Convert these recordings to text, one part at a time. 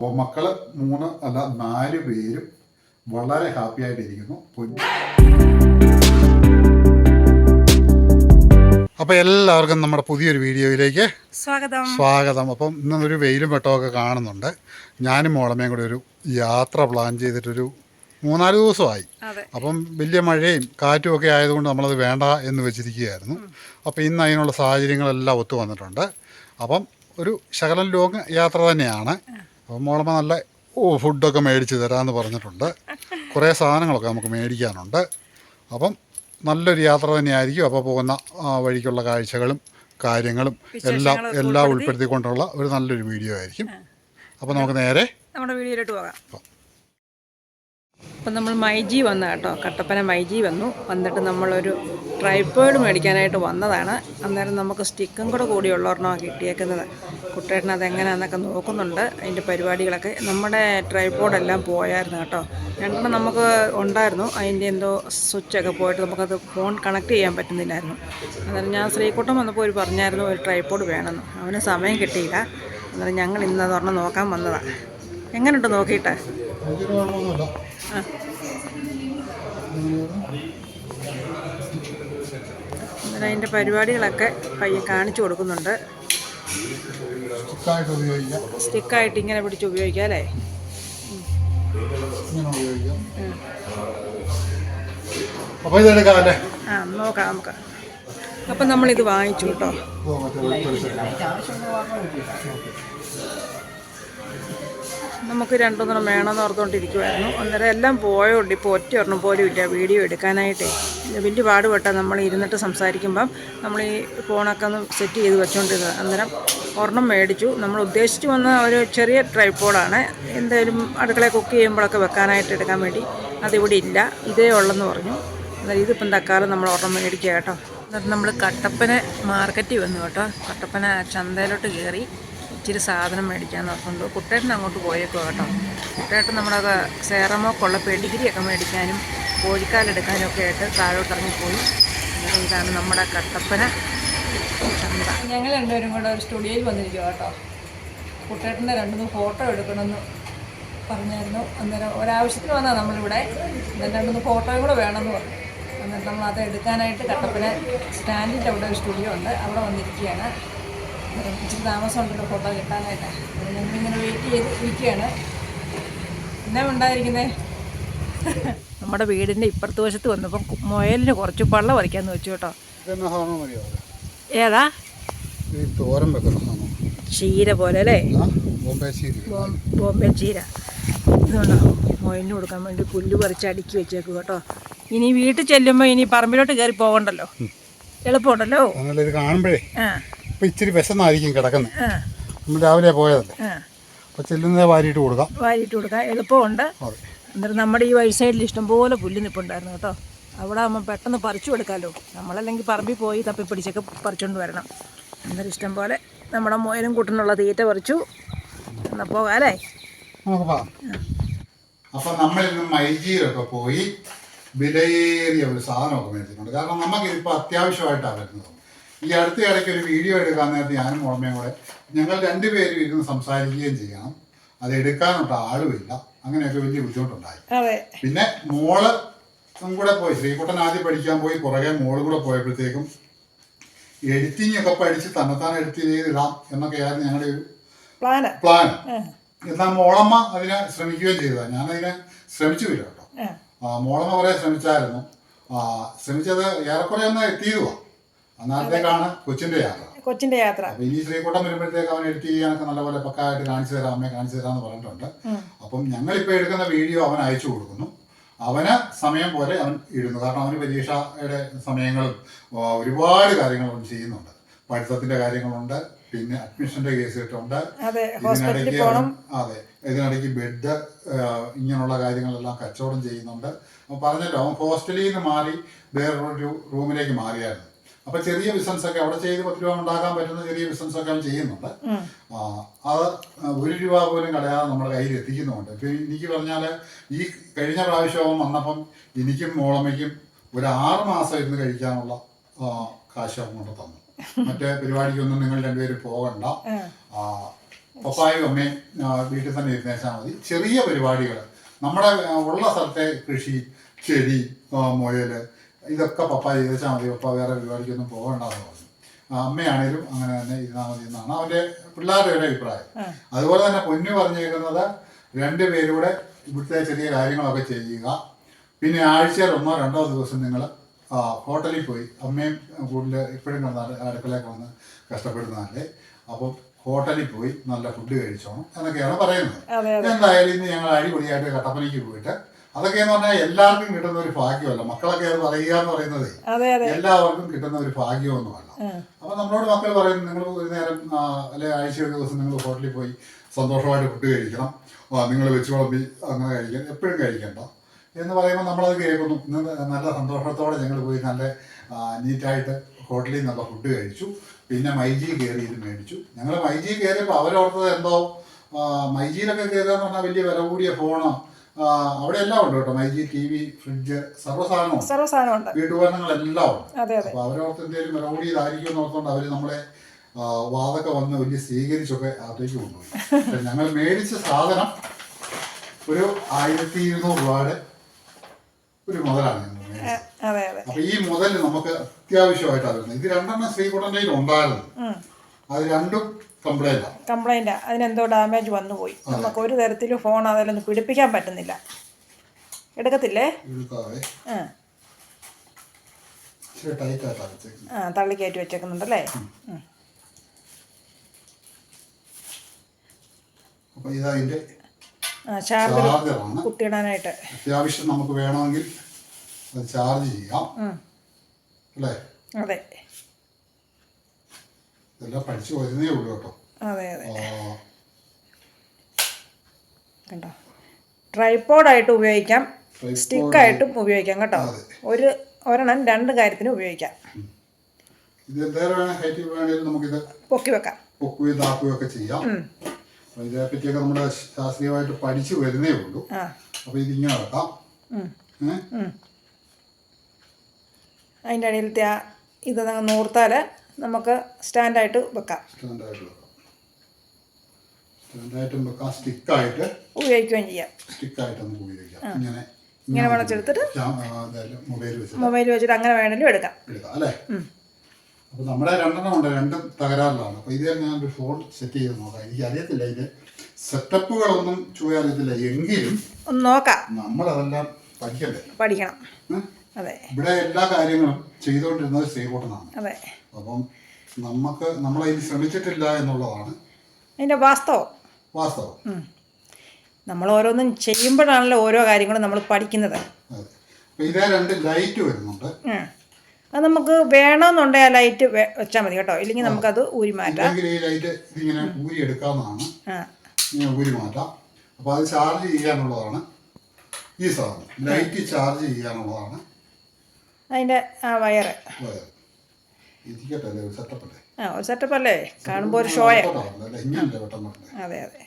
അപ്പോൾ മക്കൾ മൂന്ന് അല്ല നാല് പേരും വളരെ ഹാപ്പി ആയിട്ടിരിക്കുന്നു. അപ്പോൾ എല്ലാവർക്കും നമ്മുടെ പുതിയൊരു വീഡിയോയിലേക്ക് സ്വാഗതം. സ്വാഗതം. അപ്പം ഇന്നൊരു വെയിലും വെട്ടമൊക്കെ കാണുന്നുണ്ട്. ഞാനും മോളമ്മയും കൂടെ ഒരു യാത്ര പ്ലാൻ ചെയ്തിട്ടൊരു മൂന്നാൽ ദിവസമായി. അപ്പം വലിയ മഴയും കാറ്റും ഒക്കെ ആയതുകൊണ്ട് നമ്മളത് വേണ്ട എന്ന് വെച്ചിരിക്കുകയായിരുന്നു. അപ്പോൾ ഇന്ന് അതിനുള്ള സാഹചര്യങ്ങളെല്ലാം ഒത്തു വന്നിട്ടുണ്ട്. അപ്പം ഒരു ശകലം ലോങ് യാത്ര തന്നെയാണ്. അപ്പം മോളമ്മ നല്ല ഓ ഫുഡൊക്കെ മേടിച്ച് തരാമെന്ന് പറഞ്ഞിട്ടുണ്ട്. കുറേ സാധനങ്ങളൊക്കെ നമുക്ക് മേടിക്കാനുണ്ട്. അപ്പം നല്ലൊരു യാത്ര തന്നെയായിരിക്കും അപ്പോൾ പോകുന്ന വഴിക്കുള്ള കാഴ്ചകളും കാര്യങ്ങളും എല്ലാം എല്ലാം ഉൾപ്പെടുത്തിക്കൊണ്ടുള്ള ഒരു നല്ലൊരു വീഡിയോ ആയിരിക്കും. അപ്പോൾ നമുക്ക് നേരെ നമ്മുടെ വീഡിയോയിലോട്ട് പോകാം. അപ്പം നമ്മൾ മൈജി വന്ന കേട്ടോ. കട്ടപ്പന മൈജി വന്നു. വന്നിട്ട് നമ്മളൊരു ട്രൈപ്പോയിഡ് മേടിക്കാനായിട്ട് വന്നതാണ്. അന്നേരം നമുക്ക് സ്റ്റിക്കും കൂടെ കൂടിയുള്ള ഒരെണ്ണമാണ് കിട്ടിയേക്കുന്നത്. കുട്ടേട്ടൻ അതെങ്ങനെയാണെന്നൊക്കെ നോക്കുന്നുണ്ട്. അതിന്റെ പരിപാടികളൊക്കെ. നമ്മുടെ ട്രൈപ്പോഡെല്ലാം പോയായിരുന്നു കേട്ടോ. രണ്ടെണ്ണം നമുക്ക് ഉണ്ടായിരുന്നു. അതിന്റെ എന്തോ സ്വിച്ചൊക്കെ പോയിട്ട് നമുക്കത് ഫോൺ കണക്ട് ചെയ്യാൻ പറ്റുന്നില്ലായിരുന്നു. അന്നേരം ഞാൻ ശ്രീകുട്ടം വന്നപ്പോൾ ഒരു പറഞ്ഞായിരുന്നു ഒരു ട്രൈപ്പോഡ് വേണമെന്ന്. അവന് സമയം കിട്ടിയില്ല. അന്നേരം ഞങ്ങൾ ഇന്ന് അതൊരെണ്ണം നോക്കാൻ വന്നതാണ് എങ്ങനെയുണ്ട് നോക്കിയിട്ട്? അതിന്റെ പരിപാടികളൊക്കെ പയ്യെ കാണിച്ചു കൊടുക്കുന്നുണ്ട്. സ്റ്റിക്കായിട്ട് ഉപയോഗിക്കാം. സ്റ്റിക്കായിട്ട് ഇങ്ങനെ പിടിച്ച് ഉപയോഗിക്കാം അല്ലേ? അപ്പോൾ ഇതെടുക്കാം അല്ലേ? ആ നോക്കാം നമുക്ക്. അപ്പം നമ്മളിത് വാങ്ങിച്ചു കേട്ടോ. നമുക്ക് രണ്ടൊന്നും വേണമെന്ന് ഓർത്തുകൊണ്ടിരിക്കുമായിരുന്നു അന്നേരം എല്ലാം പോയോണ്ട് ഇപ്പോൾ ഒറ്റ ഒരെണ്ണം പോലും ഇല്ല. വീഡിയോ എടുക്കാനായിട്ടേ. വലിയ പാടുപെട്ടാൽ നമ്മൾ ഇരുന്നിട്ട് സംസാരിക്കുമ്പം നമ്മൾ ഈ ഫോണൊക്കെ ഒന്ന് സെറ്റ് ചെയ്ത് വെച്ചുകൊണ്ടിരുന്നത് അന്നേരം ഒരെണ്ണം മേടിച്ചു. നമ്മൾ ഉദ്ദേശിച്ച് വന്ന ഒരു ചെറിയ ട്രൈപ്പോഡാണ്. എന്തായാലും അടുക്കള കുക്ക് ചെയ്യുമ്പോഴൊക്കെ വെക്കാനായിട്ട് എടുക്കാൻ വേണ്ടി അതിവിടെ ഇല്ല. ഇതേ ഉള്ളെന്ന് പറഞ്ഞു. അന്നേരം ഇതിപ്പം തക്കാലം നമ്മൾ ഒരെണ്ണം മേടിക്കുക കേട്ടോ. എന്നിട്ട് നമ്മൾ കട്ടപ്പന മാർക്കറ്റിൽ വന്നു കേട്ടോ. കട്ടപ്പന ചന്തയിലോട്ട് കയറി. ഇച്ചിരി സാധനം മേടിക്കാൻ നോക്കുന്നുണ്ട് കുട്ടേട്ടൻ അങ്ങോട്ട് പോയേക്കോ കേട്ടോ. കുട്ടേട്ടൻ നമ്മുടെ സേറമോ കൊള്ള പെടിഗിരിയൊക്കെ മേടിക്കാനും കോഴിക്കാലെടുക്കാനും ഒക്കെ ആയിട്ട് താഴോട്ട് ഇറങ്ങിപ്പോയി. അന്നേരം ഇതാണ് നമ്മുടെ കട്ടപ്പന ഞങ്ങൾ രണ്ടുപേരും കൂടെ ഒരു സ്റ്റുഡിയോയിൽ വന്നിരിക്കുക കേട്ടോ. കുട്ടേട്ടന്റെ രണ്ടുമൂന്ന് ഫോട്ടോ എടുക്കണമെന്ന് പറഞ്ഞായിരുന്നു. അന്നേരം ഒരാവശ്യത്തിന് വന്നാൽ നമ്മളിവിടെ രണ്ടുമൂന്ന് ഫോട്ടോയും കൂടെ വേണമെന്ന് പറഞ്ഞു. എന്നിട്ട് നമ്മൾ അത് എടുക്കാനായിട്ട് കട്ടപ്പന സ്റ്റാൻഡിന്റെ അവിടെ ഒരു സ്റ്റുഡിയോ ഉണ്ട്. അവിടെ വന്നിരിക്കുകയാണ്. ഇച്ചിരി താമസം ഉണ്ടല്ലോ ഫോട്ടോ കിട്ടാനായിട്ട്. അപ്പോൾ ഞങ്ങളിങ്ങനെ വെയിറ്റ് ചെയ്ത് ഇരിക്കുകയാണ്. എന്നാ ഉണ്ടായിരിക്കുന്നേ? നമ്മുടെ വീടിന്റെ ഇപ്പുറത്ത് വശത്ത് വന്നപ്പം മുയലിന് കുറച്ച് പള്ള വരയ്ക്കാന്ന് വെച്ചു കേട്ടോ. ഏതാ? തോരൻ വെക്കുന്ന ചീര പോലെ അല്ലേ? ബോംബെ ചീര. ഇതുകൊണ്ടോ മൊയിന് കൊടുക്കാൻ വേണ്ടി പുല്ല് പറിച്ച് അടുക്കി വെച്ചേക്കും കേട്ടോ. ഇനി വീട്ടിൽ ചെല്ലുമ്പോൾ ഇനി പറമ്പിലോട്ട് കയറി പോകണ്ടല്ലോ. എളുപ്പമുണ്ടല്ലോ. കാണുമ്പോഴേ? ആ. ഇപ്പം ഇച്ചിരി വിശന്നായിരിക്കും കിടക്കുന്നത്. നമ്മൾ രാവിലെ പോയതല്ലേ അപ്പൊ അപ്പോൾ ചെല്ലുന്നത് വാരിയിട്ട് കൊടുക്കാം. വാരിയിട്ട് കൊടുക്കാം. എളുപ്പമുണ്ട്. എന്നിട്ട് നമ്മുടെ ഈ വഴി സൈഡിൽ ഇഷ്ടംപോലെ പുല്ല് നിപ്പുണ്ടായിരുന്നു കേട്ടോ. അവിടെ ആകുമ്പോൾ പെട്ടെന്ന് പറിച്ചു കൊടുക്കാമല്ലോ നമ്മളല്ലെങ്കിൽ പറമ്പിൽ പോയി തപ്പി പിടിച്ചൊക്കെ പറിച്ചുകൊണ്ട് വരണം. എന്നിട്ട് ഇഷ്ടം പോലെ നമ്മുടെ മുയലും കൂട്ടിനുള്ള തീറ്റ പറിച്ചു. എന്നാൽ പോകാം അല്ലേ? നമുക്ക് നമ്മൾ അപ്പം നമ്മളിന്ന് മൈജിയിലൊക്കെ പോയി വിലയേറിയ ഒരു സാധനമൊക്കെ മേടിച്ചിട്ടുണ്ട്. കാരണം നമുക്കിതിപ്പോൾ അത്യാവശ്യമായിട്ടാണ് വരുന്നത്. ഈ അടുത്ത ഇടയ്ക്ക് ഒരു വീഡിയോ എടുക്കാൻ നേരത്തെ ഞാനും ഓർമ്മയും കൂടെ ഞങ്ങൾ രണ്ടുപേരും ഇരുന്ന് സംസാരിക്കുകയും ചെയ്യണം. അത് എടുക്കാനുള്ള ആളുമില്ല. അങ്ങനെയൊക്കെ വലിയ ബുദ്ധിമുട്ടുണ്ടായി. പിന്നെ മോൾ കൂടെ പോയി. ശ്രീകുട്ടൻ ആദ്യം പഠിക്കാൻ പോയി. പുറകെ മോൾ കൂടെ പോയപ്പോഴത്തേക്കും എഡിറ്റിംഗ് ഒക്കെ പഠിച്ച് തന്നെത്താൻ എഡിറ്റ് ചെയ്തിടാം എന്നൊക്കെയായിരുന്നു ഞങ്ങളുടെ ഒരു പ്ലാൻ എന്നാൽ മോളമ്മ അതിനെ ശ്രമിക്കുകയും ചെയ്തതാണ് ഞാനതിനെ ശ്രമിച്ചുമില്ല കേട്ടോ. ആ, മോളമ്മ കുറേ ശ്രമിച്ചായിരുന്നു. ശ്രമിച്ചത് ഏറെക്കുറെ ഒന്ന് എത്തിയതുവാ. അന്നേരത്തേക്കാണ് കൊച്ചിന്റെ യാത്ര. കൊച്ചിന്റെ യാത്ര. ഇനി ശ്രീകൂട്ടം വരുമ്പോഴത്തേക്ക് അവൻ എഡിറ്റ് ചെയ്യാനൊക്കെ നല്ലപോലെ പക്കായിട്ട് കാണിച്ചു തരാം അമ്മയെ കാണിച്ചു തരാന്ന് പറഞ്ഞിട്ടുണ്ട്. അപ്പം ഞങ്ങൾ ഇപ്പൊ എടുക്കുന്ന വീഡിയോ അവൻ അയച്ചു കൊടുക്കുന്നു. അവന് സമയം പോലെ അവൻ ഇടുന്നു. കാരണം അവന് പരീക്ഷയുടെ സമയങ്ങളും ഒരുപാട് കാര്യങ്ങൾ അവൻ ചെയ്യുന്നുണ്ട്. പഠിത്തത്തിന്റെ കാര്യങ്ങളുണ്ട് പിന്നെ അഡ്മിഷന്റെ കേസ് കിട്ടുന്നുണ്ട് അതെ ഇതിനിടയ്ക്ക് അതെ ഇതിനിടയ്ക്ക് ബെഡ് ഇങ്ങനെയുള്ള കാര്യങ്ങളെല്ലാം കച്ചവടം ചെയ്യുന്നുണ്ട്. പറഞ്ഞല്ലോ അവൻ ഹോസ്റ്റലിൽ നിന്ന് മാറി വേറൊരു റൂമിലേക്ക് മാറിയായിരുന്നു. അപ്പൊ ചെറിയ ബിസിനസ് ഒക്കെ അവിടെ ചെയ്ത് പത്ത് രൂപ ഉണ്ടാക്കാൻ പറ്റുന്ന ചെറിയ ബിസിനസ് ഒക്കെ അവൻ ചെയ്യുന്നുണ്ട്. അത് ഒരു രൂപ പോലും കളയാതെ നമ്മുടെ കയ്യിൽ എത്തിക്കുന്നുണ്ട് ഇപ്പൊ എനിക്ക് പറഞ്ഞാൽ ഈ കഴിഞ്ഞ പ്രാവശ്യം അവൻ വന്നപ്പം എനിക്കും മോളമ്മയ്ക്കും ഒരു ആറ് മാസം ഇരുന്ന് കഴിക്കാനുള്ള കാശ് അങ്ങോട്ട് തന്നു. മറ്റേ പരിപാടിക്കൊന്നും നിങ്ങൾ രണ്ടുപേരും പോകണ്ട. പപ്പായും അമ്മയും വീട്ടിൽ തന്നെ ഇരുന്നേച്ചാൽ മതി. ചെറിയ പരിപാടികൾ നമ്മുടെ ഉള്ള സ്ഥലത്തെ കൃഷി ചെടി മുയൽ ഇതൊക്കെ പപ്പ ചെയ്തേച്ചാൽ മതി. പപ്പ വേറെ പരിപാടിക്കൊന്നും പോകണ്ടെന്ന് പറഞ്ഞു. അമ്മയാണേലും അങ്ങനെ തന്നെ ഇരുന്നാൽ മതി എന്നാണ് അവന്റെ പിള്ളേരുടെ ഒരു അഭിപ്രായം. അതുപോലെ തന്നെ പൊന്നു പറഞ്ഞേക്കുന്നത് രണ്ടുപേരൂടെ ഇവിടുത്തെ ചെറിയ കാര്യങ്ങളൊക്കെ ചെയ്യുക. പിന്നെ ആഴ്ചയിൽ ഒന്നോ രണ്ടോ ദിവസം നിങ്ങൾ ഹോട്ടലിൽ പോയി. അമ്മയും കൂടുതൽ ഇപ്പോഴും കണ്ട അടുക്കളയൊക്കെ വന്ന് കഷ്ടപ്പെടുന്നതല്ലേ? അപ്പം ഹോട്ടലിൽ പോയി നല്ല ഫുഡ് കഴിച്ചോണം എന്നൊക്കെയാണ് പറയുന്നത്. എന്തായാലും ഇന്ന് ഞങ്ങൾ അടിപൊളിയായിട്ട് കട്ടപ്പനയ്ക്ക് പോയിട്ട് അതൊക്കെ എന്ന് പറഞ്ഞാൽ എല്ലാവർക്കും കിട്ടുന്ന ഒരു ഭാഗ്യമല്ല. മക്കളൊക്കെ അത് പറയുക എന്ന് പറയുന്നത് എല്ലാവർക്കും കിട്ടുന്ന ഒരു ഭാഗ്യമൊന്നുമല്ല. അപ്പൊ നമ്മളോട് മക്കൾ പറയുന്നു നിങ്ങൾ ഒരു നേരം അല്ലെ ആഴ്ച ഒരു ദിവസം നിങ്ങൾ ഹോട്ടലിൽ പോയി സന്തോഷമായിട്ട് ഫുഡ് കഴിക്കണം. നിങ്ങൾ വെച്ച് വിളമ്പി അങ്ങനെ കഴിക്കണം എപ്പോഴും കഴിക്കണ്ട എന്ന് പറയുമ്പോൾ നമ്മളത് കേൾക്കുന്നു. ഇന്ന് നല്ല സന്തോഷത്തോടെ ഞങ്ങൾ പോയി നല്ല നീറ്റായിട്ട് ഹോട്ടലിൽ നിന്നുള്ള ഫുഡ് കഴിച്ചു. പിന്നെ മൈജി കയറി ഇത് മേടിച്ചു. ഞങ്ങൾ മൈജി കയറിയപ്പോൾ അവരോർത്തത് എന്തോ മൈജിയിലൊക്കെ കയറുക എന്ന് പറഞ്ഞാൽ വലിയ വില കൂടിയ ഫോണ് അവിടെ എല്ലാം ഉണ്ട് കേട്ടോ. മൈജി ടി വി ഫ്രിഡ്ജ് സർവസാധനവും സർവ സാധനമുണ്ട്. വീട്ടുപകരണങ്ങളെല്ലാം ഉണ്ട്. അതെ അതെ. അപ്പൊ അവരോർത്ത് എന്തെങ്കിലും റൗഡി ഇതായിരിക്കും എന്നോർത്തുകൊണ്ട് അവർ അവർ നമ്മളെ വാതൊക്കെ വന്ന് വലിയ സ്വീകരിച്ചൊക്കെ അകത്തേക്ക് കൊണ്ടുപോയി. ഞങ്ങൾ മേടിച്ച സാധനം ഒരു ആയിരത്തി ഇരുന്നൂറ് രൂപയുടെ ഒരു മുതലാണ് അപ്പൊ ഈ മുതൽ നമുക്ക് അത്യാവശ്യമായിട്ടാണ് വരുന്നത്. ഇത് രണ്ടെണ്ണം ശ്രീകുടന്റെ ഉണ്ടായിരുന്നു അത് രണ്ടും കംപ്ലൈന്റാ അതിനെന്തോ ഡാമേജ് വന്നു പോയി നമുക്ക് ഒരു തരത്തിലും ഫോൺ അതിലൊന്നും പിടിപ്പിക്കാൻ പറ്റുന്നില്ല. എടുക്കത്തില്ലേ? എടുക്കാതെ ആ. ആ തള്ളി കയറ്റി വെച്ചേക്കുന്നുണ്ടല്ലേ? കുത്തിയിടാനായിട്ട്. അത്യാവശ്യം നമുക്ക് വേണമെങ്കിൽ അത് ചാർജ് ചെയ്യാം. അല്ലേ? അതെ. ഇതെല്ലാം പഠിച്ചു വരുന്നേ ഉള്ളൂ കേട്ടോ. അതെ അതെ. ആയിട്ട് കണ്ടോ? ട്രൈപ്പോഡായിട്ട് ഉപയോഗിക്കാം. സ്റ്റിക്ക് സ്റ്റിക്കായിട്ടും ഉപയോഗിക്കാം കേട്ടോ. ഒരു ഒരെണ്ണം രണ്ട് കാര്യത്തിന് ഉപയോഗിക്കാം. ഇത് വേണേൽ ഹൈറ്റ് നമുക്കിത് പൊക്കി വെക്കാം. പൊക്കുകയും താക്കുകയും ഒക്കെ ചെയ്യാം. അപ്പോൾ ഇതിനെപ്പറ്റിയൊക്കെ നമ്മുടെ ശാസ്ത്രീയമായിട്ട് പഠിച്ചു വരുന്നേ ഉള്ളൂ. അപ്പോൾ ഇതിങ്ങനെ വെക്കാം. അതിന്റെ ഇടയിലത്തെ ആ ഇത് നൂർത്താൽ നൂർത്താൽ നമുക്ക് സ്റ്റാൻഡായിട്ട് വെക്കാം. സ്റ്റാൻഡായിട്ട് വെക്കാം. സ്റ്റാൻഡായിട്ടും വെക്കാം. സ്റ്റിക്കായിട്ട് ഉപയോഗിക്കുകയും ചെയ്യാം. സ്റ്റിക്കായിട്ട് നമുക്ക് ഉപയോഗിക്കാം. ഇങ്ങനെ ഇങ്ങനെ വളച്ചെടുത്തിട്ട് മൊബൈൽ വെച്ചിട്ട്. മൊബൈൽ വെച്ചിട്ട് അങ്ങനെ വേണമെങ്കിലും എടുക്കാം. എടുക്കാം അല്ലേ? അപ്പോൾ നമ്മുടെ രണ്ടെണ്ണം ഉണ്ട്. രണ്ടും തകരാറിലാണ്. അപ്പോൾ ഇത് ഞാൻ ഒരു ഫോൺ സെറ്റ് ചെയ്ത് നോക്കാം. എനിക്ക് അറിയത്തില്ല ഇതിന്റെ സെറ്റപ്പുകളൊന്നും ചുവ അറിയത്തില്ല. എങ്കിലും ഒന്ന് നോക്കാം. നമ്മളതെല്ലാം പഠിക്കണ്ടേ? പഠിക്കണം? അതെ. ഇവിടെ എല്ലാ കാര്യങ്ങളും ചെയ്തുകൊണ്ടിരുന്നത് ശ്രീകോട്ടനാണ്. അതെ. അപ്പം നമുക്ക് നമ്മളതിന് ശ്രമിച്ചിട്ടില്ല എന്നുള്ളതാണ് അതിന്റെ വാസ്തവം. വാസ്തവം. നമ്മൾ ഓരോന്നും ചെയ്യുമ്പോഴാണല്ലോ ഓരോ കാര്യങ്ങളും നമ്മൾ പഠിക്കുന്നത്. ഇതേ രണ്ട് ലൈറ്റ് വരുന്നുണ്ട്. അത് നമുക്ക് വേണമെന്നുണ്ടെങ്കിൽ ആ ലൈറ്റ് വെച്ചാൽ മതി കേട്ടോ. ഇല്ലെങ്കിൽ നമുക്കത് ഊരി മാറ്റാം. ഈ ലൈറ്റ് ഇതിങ്ങനെ ഊരി എടുക്കാവുന്നതാണ്. ഇങ്ങനെ ഊരി മാറ്റാം. അപ്പോൾ അത് ചാർജ് ചെയ്യാനുള്ളതാണ്. ഈ സാധനം ലൈറ്റ് ചാർജ് ചെയ്യാനുള്ളതാണ്. അതിന്റെ ആ വയറ്. വയർ. ഇരിക്കട്ടെ അല്ലേ ഒരു സെറ്റപ്പ് അല്ലേ ആ ഒരു സെറ്റപ്പ് അല്ലേ? കാണുമ്പോൾ ഒരു ഷോയ അങ്ങോട്ടാണല്ലോ അല്ലേ ഇങ്ങനല്ലേ വെട്ടം വരണ്ടേ അതെ. അതെ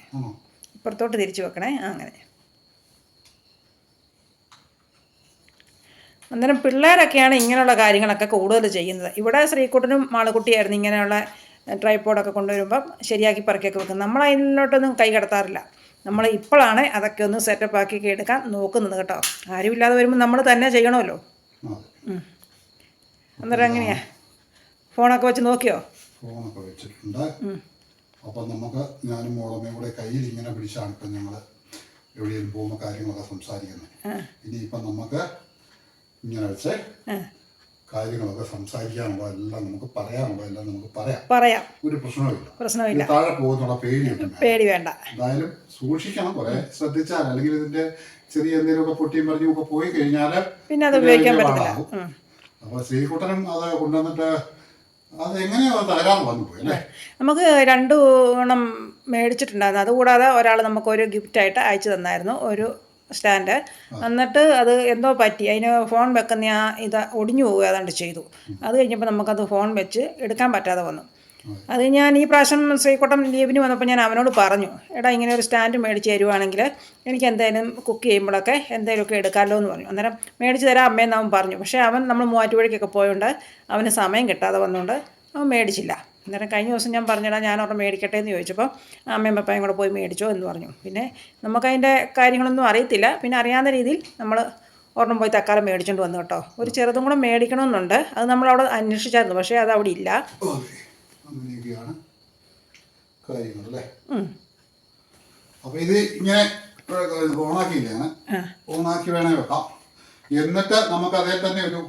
ഇപ്പുറത്തോട്ട് തിരിച്ചു വെക്കണേ. അങ്ങനെ. അന്നേരം പിള്ളേരൊക്കെയാണ് ഇങ്ങനെയുള്ള കാര്യങ്ങളൊക്കെ കൂടുതൽ ചെയ്യുന്നത്. ഇവിടെ ശ്രീകുട്ടനും മാളുകുട്ടിയായിരുന്നു ഇങ്ങനെയുള്ള ട്രൈപ്പോഡൊക്കെ കൊണ്ടുവരുമ്പം ശരിയാക്കി പറക്കിയൊക്കെ വെക്കും നമ്മൾ അതിലോട്ടൊന്നും കൈ കടത്താറില്ല. നമ്മൾ ഇപ്പോഴാണ് അതൊക്കെ ഒന്ന് സെറ്റപ്പ് ആക്കി എടുക്കാൻ നോക്കുന്നത് കേട്ടോ. ആരുമില്ലാതെ വരുമ്പോൾ നമ്മൾ തന്നെ ചെയ്യണമല്ലോ. അന്നേരം എങ്ങനെയാ ഫോണൊക്കെ വെച്ച് നോക്കിയോ? ഫോണൊക്കെ വെച്ചിട്ടുണ്ട്. അപ്പം നമുക്ക് ഞാനും മോളമ്മയും കൂടെ കയ്യിൽ ഇങ്ങനെ പിടിച്ചാണ് ഇപ്പം ഞങ്ങൾ എവിടെയും പോകുമ്പോൾ കാര്യങ്ങളൊക്കെ സംസാരിക്കുന്നത് ഇനിയിപ്പം നമുക്ക് ഇങ്ങനെ വെച്ച് കാര്യങ്ങളൊക്കെ സംസാരിക്കാനുള്ള എല്ലാം നമുക്ക് പറയാനുള്ള എല്ലാം നമുക്ക് പറയാം. പറയാം. ഒരു പ്രശ്നമില്ല പ്രശ്നമില്ല താഴെ പോകുന്നുള്ള പേടി പേടി വേണ്ട. എന്തായാലും സൂക്ഷിക്കണം കുറെ. ശ്രദ്ധിച്ചാൽ അല്ലെങ്കിൽ ഇതിന്റെ ചെറിയ എന്തെങ്കിലുമൊക്കെ പൊട്ടിയും പറഞ്ഞും ഒക്കെ പോയി കഴിഞ്ഞാൽ പിന്നെ അത് ഉപയോഗിക്കാൻ പറ്റില്ല അപ്പൊ ശ്രീകുട്ടനും അത് കൊണ്ടുവന്നിട്ട് നമുക്ക് രണ്ട് ഗുണം മേടിച്ചിട്ടുണ്ടായിരുന്നു. അതുകൂടാതെ ഒരാൾ നമുക്ക് നമുക്കൊരു ഗിഫ്റ്റായിട്ട് അയച്ചു തന്നായിരുന്നു ഒരു സ്റ്റാൻഡ്. എന്നിട്ട് അത് എന്തോ പറ്റി. അതിന് ഫോൺ വെക്കുന്ന ആ ഇത് ഒടിഞ്ഞു പോവുക ഏതാണ്ട് ചെയ്തു. അത് കഴിഞ്ഞപ്പോൾ നമുക്കത് ഫോൺ വെച്ച് എടുക്കാൻ പറ്റാതെ വന്നു. അത് ഞാൻ ഈ പ്രാവശ്യം ശ്രീക്കോട്ടം ലീവിന് വന്നപ്പോൾ ഞാൻ അവനോട് പറഞ്ഞു എടാ ഇങ്ങനെ ഒരു സ്റ്റാൻഡ് മേടിച്ച് തരുവാണെങ്കിൽ എനിക്ക് എന്തായാലും കുക്ക് ചെയ്യുമ്പോഴൊക്കെ എന്തെങ്കിലുമൊക്കെ എടുക്കാമല്ലോ എന്ന് പറഞ്ഞു. അന്നേരം മേടിച്ച് തരാം അമ്മയെന്ന് അവൻ പറഞ്ഞു. പക്ഷേ അവൻ നമ്മൾ മൂവാറ്റുപുഴയ്ക്കൊക്കെ പോയതുകൊണ്ട് അവന് സമയം കിട്ടാതെ വന്നുകൊണ്ട് അവൻ മേടിച്ചില്ല. അന്നേരം കഴിഞ്ഞ ദിവസം ഞാൻ പറഞ്ഞിടാം ഞാൻ അവിടെ മേടിക്കട്ടെ എന്ന് ചോദിച്ചപ്പോൾ അമ്മയും പപ്പയും കൂടെ പോയി മേടിച്ചോ എന്ന് പറഞ്ഞു. പിന്നെ നമുക്കതിന്റെ കാര്യങ്ങളൊന്നും അറിയത്തില്ല. പിന്നെ അറിയാവുന്ന രീതിയിൽ നമ്മൾ ഒരെണ്ണം പോയി തക്കാലം മേടിച്ചുകൊണ്ട് വന്നു കേട്ടോ. ഒരു ചെറുതും കൂടെ മേടിക്കണമെന്നുണ്ട്. അത് നമ്മളവിടെ അന്വേഷിച്ചായിരുന്നു പക്ഷേ അത് അവിടെ ഇല്ല അങ്ങനെയൊക്കെയാണ് കാര്യങ്ങൾ അല്ലേ? അപ്പൊ അപ്പോൾ ഇത് ഇങ്ങനെ ഓണാക്കിയില്ലാണ്. ഓണാക്കി വേണേ വെക്കാം. എന്നിട്ട് നമുക്ക് അതേ തന്നെ ഒരു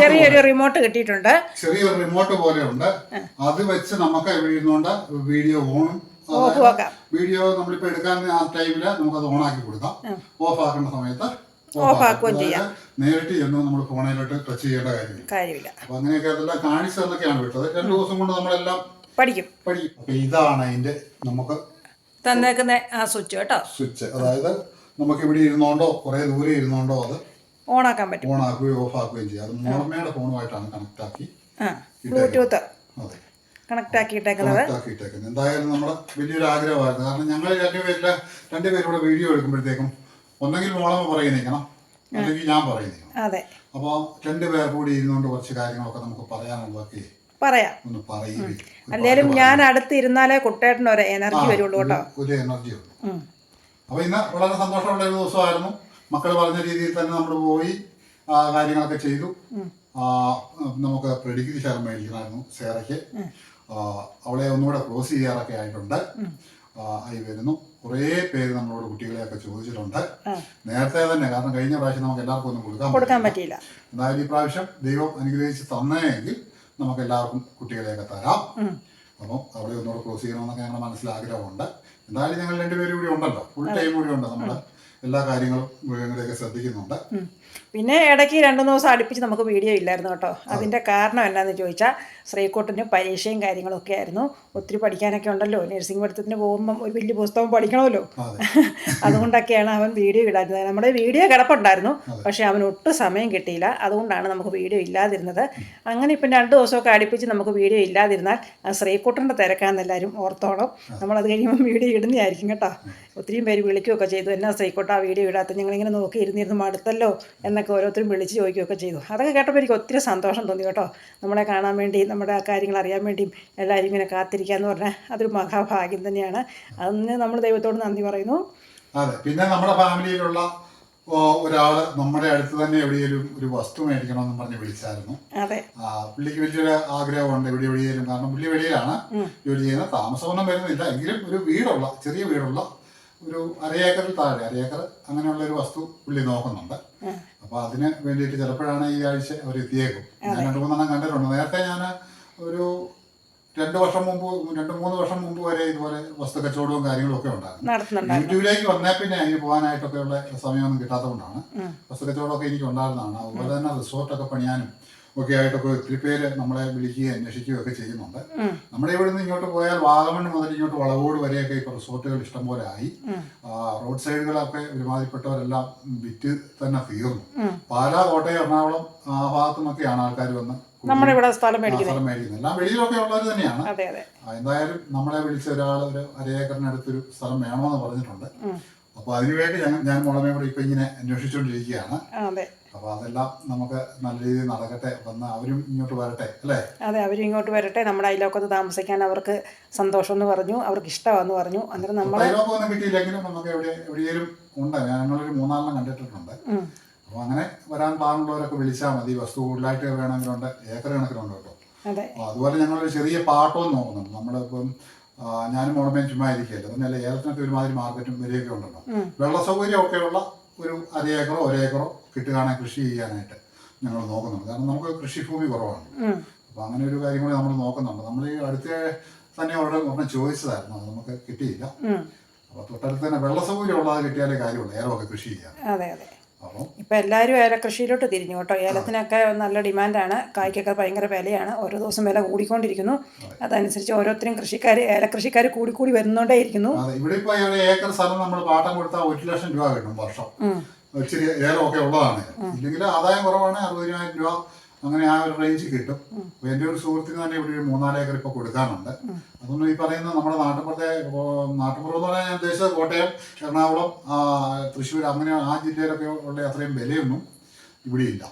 ചെറിയൊരു റിമോട്ട് കിട്ടിയിട്ടുണ്ട്. ചെറിയൊരു റിമോട്ട് പോലെ ഉണ്ട്. അത് വെച്ച് നമുക്ക് ഇവിടെ ഇരുന്നുകൊണ്ട് വീഡിയോ ഓണും വീഡിയോ നമ്മളിപ്പോൾ എടുക്കാൻ ആ ടൈമിൽ നമുക്കത് ഓണാക്കി കൊടുക്കാം. ഓഫ് ആക്കേണ്ട സമയത്ത് ഓഫ് ചെയ്യാം നേരിട്ട് ചെന്ന് നമ്മൾ ഫോണിലോട്ട് ടച്ച് ചെയ്യേണ്ട കാര്യമില്ല. കാര്യമില്ല. അപ്പൊ അങ്ങനെയൊക്കെ അതെല്ലാം കാണിച്ചു തന്നൊക്കെയാണ് വിട്ടത്. രണ്ടു ദിവസം കൊണ്ട് നമ്മളെല്ലാം പഠിക്കും. പഠിക്കും. അപ്പൊ ഇതാണ് അതിന്റെ നമുക്ക് തന്നേക്കുന്ന ആ സ്വിച്ച് കേട്ടോ. സ്വിച്ച്. അതായത് നമുക്ക് ഇവിടെ ഇരുന്നോണ്ടോ കുറെ ദൂരെ ഇരുന്നോണ്ടോ അത് ഓണാക്കാൻ പറ്റും. ഓൺ ആക്കുകയും ഓഫ് ആക്കുകയും ചെയ്യാം. അത് മോർമയുടെ ഫോണുമായിട്ടാണ് കണക്ട് ആക്കി ബ്ലൂടൂത്ത്. അതെ. കണക്ട് ആക്കിയിട്ടേക്കുന്നത് കണക്ട് ആക്കിയിട്ടേക്കുന്നത് എന്തായാലും നമ്മുടെ വലിയൊരു ആഗ്രഹമായിരുന്നു. കാരണം ഞങ്ങൾ രണ്ടുപേരില്ല രണ്ടുപേരും കൂടെ വീഡിയോ എടുക്കുമ്പോഴത്തേക്കും ഒന്നെങ്കിൽ മോളമ്മ പറയുന്നേക്കണം അല്ലെങ്കിൽ ഞാൻ പറയുന്നേക്കണം. അതെ. അപ്പോൾ രണ്ടുപേർ കൂടി ഇരുന്നുകൊണ്ട് കുറച്ച് കാര്യങ്ങളൊക്കെ നമുക്ക് പറയാനുള്ളതൊക്കെ പറയാം. ഒന്ന് പറയുകയും അല്ലേലും ഞാൻ അടുത്ത് ഇരുന്നാലേ കുട്ടേട്ടന് ഒരു എനർജി വരുള്ളൂ കേട്ടോ. ഒരു എനർജി ഉണ്ട് അപ്പോൾ ഇന്ന് വളരെ സന്തോഷമുള്ള ഒരു ദിവസമായിരുന്നു. മക്കൾ പറഞ്ഞ രീതിയിൽ തന്നെ നമ്മൾ പോയി കാര്യങ്ങളൊക്കെ ചെയ്തു. നമുക്ക് പ്രെഡിഗ്രി ഷെയർ മേടിക്കണമായിരുന്നു സേറയ്ക്ക്. അവളെ ഒന്നുകൂടെ ക്ലോസ് ചെയ്യാറൊക്കെ ആയിട്ടുണ്ട്. ആയി വരുന്നു. കുറേ പേര് നമ്മളോട് കുട്ടികളെയൊക്കെ ചോദിച്ചിട്ടുണ്ട്. നേരത്തെ തന്നെ കാരണം കഴിഞ്ഞ പ്രാവശ്യം നമുക്ക് എല്ലാവർക്കും ഒന്നും കൊടുക്കാൻ കൊടുക്കാൻ. പറ്റിയില്ല. എന്തായാലും ഈ പ്രാവശ്യം ദൈവം അനുഗ്രഹിച്ച് തന്നെങ്കിൽ നമുക്ക് എല്ലാവർക്കും കുട്ടികളെയൊക്കെ തരാം. അപ്പം അവിടെ ഒന്നുകൂടെ ക്ലോസ് ചെയ്യണമെന്നൊക്കെ ഞങ്ങളുടെ മനസ്സിൽ ആഗ്രഹമുണ്ട്. എന്തായാലും ഞങ്ങൾ രണ്ടുപേരും കൂടി ഉണ്ടല്ലോ. ഫുൾ ടൈം കൂടി ഉണ്ട് നമ്മുടെ എല്ലാ കാര്യങ്ങളും മൃഗങ്ങളെയൊക്കെ ശ്രദ്ധിക്കുന്നുണ്ട്. പിന്നെ ഇടയ്ക്ക് രണ്ടു ദിവസം അടുപ്പിച്ച് നമുക്ക് വീഡിയോ ഇല്ലായിരുന്നു കേട്ടോ. അതിന്റെ കാരണം എന്നാന്ന് ചോദിച്ചാൽ ശ്രീകോട്ടിന് പരീക്ഷയും കാര്യങ്ങളൊക്കെ ആയിരുന്നു. ഒത്തിരി പഠിക്കാനൊക്കെ ഉണ്ടല്ലോ. നഴ്സിംഗ് പഠിത്തത്തിന് പോകുമ്പം ഒരു വലിയ പുസ്തകം പഠിക്കണമല്ലോ. അതെ. അതുകൊണ്ടൊക്കെയാണ് അവൻ വീഡിയോ ഇടാതിരുന്നത് നമ്മുടെ വീഡിയോ കിടപ്പുണ്ടായിരുന്നു. പക്ഷേ അവന് ഒട്ടും സമയം കിട്ടിയില്ല. അതുകൊണ്ടാണ് നമുക്ക് വീഡിയോ ഇല്ലാതിരുന്നത്. അങ്ങനെ ഇപ്പം രണ്ട് ദിവസമൊക്കെ അടുപ്പിച്ച് നമുക്ക് വീഡിയോ ഇല്ലാതിരുന്നാൽ ആ ശ്രീകുട്ടന്റെ തിരക്കാന്ന് എല്ലാവരും ഓർത്തോളം നമ്മളത് കഴിയുമ്പോൾ വീഡിയോ ഇടുന്നതായിരിക്കും കേട്ടോ. ഒത്തിരിയും പേര് വിളിക്കുകയൊക്കെ ചെയ്തു. എന്നാ ശ്രീകുട്ട ആ വീഡിയോ ഇടാത്ത ഞങ്ങളിങ്ങനെ നോക്കി ഇരുന്നിരുന്ന് മടുത്തല്ലോ. എന്നൊക്കെ ഓരോരുത്തരും വിളിച്ച് ചോദിക്കുകയൊക്കെ ചെയ്തു. അതൊക്കെ കേട്ടപ്പോൾ എനിക്ക് ഒത്തിരി സന്തോഷം തോന്നി കേട്ടോ. നമ്മളെ കാണാൻ വേണ്ടി നമ്മുടെ ആ കാര്യങ്ങൾ അറിയാൻ വേണ്ടിയും എല്ലാവരും ഇങ്ങനെ കാത്തിരിക്കുക എന്ന് പറഞ്ഞാൽ അതൊരു മഹാഭാഗ്യം തന്നെയാണ്. അതിന് നമ്മൾ ദൈവത്തോട് നന്ദി പറയുന്നു. അതെ പിന്നെ നമ്മുടെ ഫാമിലിയിലുള്ള ഒരാൾ ഒരാൾ നമ്മുടെ അടുത്ത് തന്നെ എവിടെയെങ്കിലും ഒരു വസ്തു മേടിക്കണം എന്ന് പറഞ്ഞ് വിളിച്ചായിരുന്നു. അതെ. പുള്ളിക്ക് വലിയൊരു ആഗ്രഹമുണ്ട് എവിടെ എവിടെയെങ്കിലും കാരണം പുള്ളി വെളിയിലാണ് ജോലി ചെയ്യുന്നത്. താമസമൊന്നും വരുന്നില്ല. എങ്കിലും ഒരു വീടുള്ള ചെറിയ വീടുള്ള ഒരു അരയേക്കറിൽ താഴെ അരയേക്കർ അങ്ങനെയുള്ള ഒരു വസ്തു പുള്ളി നോക്കുന്നുണ്ട്. അപ്പൊ അതിന് വേണ്ടിയിട്ട് ചിലപ്പോഴാണ് ഈ ആഴ്ച അവർ എത്തിയേക്കും. ഞാൻ രണ്ട് മൂന്നെണ്ണം കണ്ടിട്ടുണ്ട്. നേരത്തെ ഞാൻ ഒരു രണ്ട് വർഷം മുമ്പ് രണ്ട് മൂന്ന് വർഷം മുമ്പ് വരെ ഇതുപോലെ വസ്തു കച്ചവടവും കാര്യങ്ങളും ഒക്കെ ഉണ്ടായിരുന്നു. യൂട്യൂബിലേക്ക് വന്നേ പിന്നെ അതിന് പോകാനായിട്ടൊക്കെ ഉള്ള സമയമൊന്നും കിട്ടാത്തതുകൊണ്ടാണ് വസ്തു കച്ചവടമൊക്കെ എനിക്ക് ഉണ്ടായിരുന്നതാണ് അതുപോലെ തന്നെ റിസോർട്ടൊക്കെ പണിയാനും ഒക്കെ ആയിട്ടൊക്കെ ഒത്തിരി പേര് നമ്മളെ വിളിക്കുകയും അന്വേഷിക്കുകയും ഒക്കെ ചെയ്യുന്നുണ്ട് നമ്മുടെ ഇവിടെ നിന്ന് ഇങ്ങോട്ട് പോയാൽ വാഗമൺ മുതൽ ഇങ്ങോട്ട് വളവോട് വരെയൊക്കെ ഇപ്പോൾ റിസോർട്ടുകൾ ഇഷ്ടംപോലെ ആയി റോഡ് സൈഡുകളൊക്കെ ഒരുമാതിരിപ്പെട്ടവരെല്ലാം വിറ്റ് തന്നെ തീർന്നു. പാലാ കോട്ടയം എറണാകുളം ആ ഭാഗത്തു നിന്നൊക്കെയാണ് ആൾക്കാർ വന്ന് നമ്മുടെ ഇവിടെ സ്ഥലം മേടിക്കുന്നത്. എല്ലാം വെളിയിലൊക്കെ ഉള്ളവർ തന്നെയാണ്. എന്തായാലും നമ്മളെ വിളിച്ച ഒരാൾ ഒരു അരയേക്കറിനടുത്തൊരു സ്ഥലം വേണമെന്ന് പറഞ്ഞിട്ടുണ്ട്. അപ്പൊ അതിനുവേണ്ടി ഞങ്ങൾ ഞാൻ മുളമേ കൂടെ ഇപ്പൊ ഇങ്ങനെ അന്വേഷിച്ചുകൊണ്ടിരിക്കുകയാണ് അപ്പോൾ അതെല്ലാം നമുക്ക് നല്ല രീതിയിൽ നടക്കട്ടെ. വന്ന് അവരും ഇങ്ങോട്ട് വരട്ടെ അല്ലേ? അതെ അവരും ഇങ്ങോട്ട് വരട്ടെ. നമ്മുടെ അയലോക്കത്ത് താമസിക്കാൻ അവർക്ക് സന്തോഷം എന്ന് പറഞ്ഞു അവർക്ക് ഇഷ്ടമാണെന്ന് പറഞ്ഞു. അന്നേരം നമ്മൾ അയലോക്കൊന്നും കിട്ടിയില്ലെങ്കിലും നമുക്ക് എവിടെ എവിടെയെങ്കിലും ഉണ്ട്. ഞങ്ങളൊരു മൂന്നാലെണ്ണം കണ്ടിട്ടുണ്ട് അപ്പോൾ അങ്ങനെ വരാൻ പാടുള്ളവരൊക്കെ വിളിച്ചാൽ മതി. വസ്തു കൂടുതലായിട്ട് വേണമെങ്കിലുണ്ട് ഏക്കർ കണക്കിലുണ്ട് കേട്ടോ. അതുപോലെ ഞങ്ങളൊരു ചെറിയ പാട്ടവും നോക്കുന്നുണ്ട്. നമ്മളിപ്പം ഞാനും മുടമേൻ ചുമ്മാ ഇരിക്കുകയല്ല. അതല്ല ഏലത്തിനൊക്കെ ഒരുമാതിരി മാർക്കറ്റും വിലയൊക്കെ ഉണ്ടല്ലോ. വെള്ള സൗകര്യമൊക്കെയുള്ള ഒരു അര ഏക്കറോ ഒരേക്കറോ കിട്ടുകയാണെങ്കിൽ കൃഷി ചെയ്യാനായിട്ട് ഞങ്ങൾ നോക്കുന്നുണ്ട്. കാരണം നമുക്ക് കൃഷിഭൂമി കുറവാണ്. അപ്പൊ അപ്പോൾ അങ്ങനെ ഒരു കാര്യം കൂടി നമ്മൾ നോക്കുന്നുണ്ട്. നമ്മൾ ഈ അടുത്ത തന്നെ അവിടെ ഒരെണ്ണം ചോദിച്ചതായിരുന്നു അത് നമുക്ക് കിട്ടിയില്ല. അപ്പൊ അപ്പോൾ തൊട്ടടുത്ത് തന്നെ വെള്ള സൗകര്യം ഉള്ളത് കിട്ടിയാലേ കാര്യമുള്ളൂ. ഏലമൊക്കെ കൃഷി ചെയ്യാൻ. അതെ അതെ. ഇപ്പം എല്ലാവരും ഏല കൃഷിയിലോട്ട് തിരിഞ്ഞു കേട്ടോ. ഏലത്തിനൊക്കെ നല്ല ഡിമാൻഡാണ്. കായ്ക്കൊക്കെ ഭയങ്കര വിലയാണ്. ഓരോ ദിവസം വില കൂടിക്കൊണ്ടിരിക്കുന്നു. അതനുസരിച്ച് ഓരോരുത്തരും കൃഷിക്കാർ കൂടി കൂടിക്കൂടി വരുന്നോണ്ടേ ഇരിക്കുന്നു ഇവിടെ ഇപ്പോൾ ഒരു ഏക്കർ സ്ഥലം നമ്മൾ പാട്ടം കൊടുത്താൽ ഒരു ലക്ഷം രൂപ കിട്ടും വർഷം. ഇച്ചിരി ഏലമൊക്കെ ഉള്ളതാണ്. ഇല്ലെങ്കിൽ ആദായം കുറവാണ് അറുപതിനായിരം രൂപ അങ്ങനെ ആ ഒരു റേഞ്ച് കിട്ടും. അപ്പൊ എന്റെ ഒരു സുഹൃത്തിന് തന്നെ ഇവിടെ ഒരു മൂന്നാൽ ഏക്കർ ഇപ്പോൾ കൊടുക്കാനുണ്ട്. അതൊന്നും ഈ പറയുന്ന നമ്മുടെ നാട്ടുപുറത്തെ ഓ, നാട്ടുപുറം എന്ന് പറഞ്ഞാൽ ഞാൻ ഉദ്ദേശിച്ചത് കോട്ടയം എറണാകുളം തൃശ്ശൂർ അങ്ങനെ ആ ജില്ലയിലൊക്കെ ഉള്ള അത്രയും വിലയൊന്നും ഇവിടെ ഇല്ല.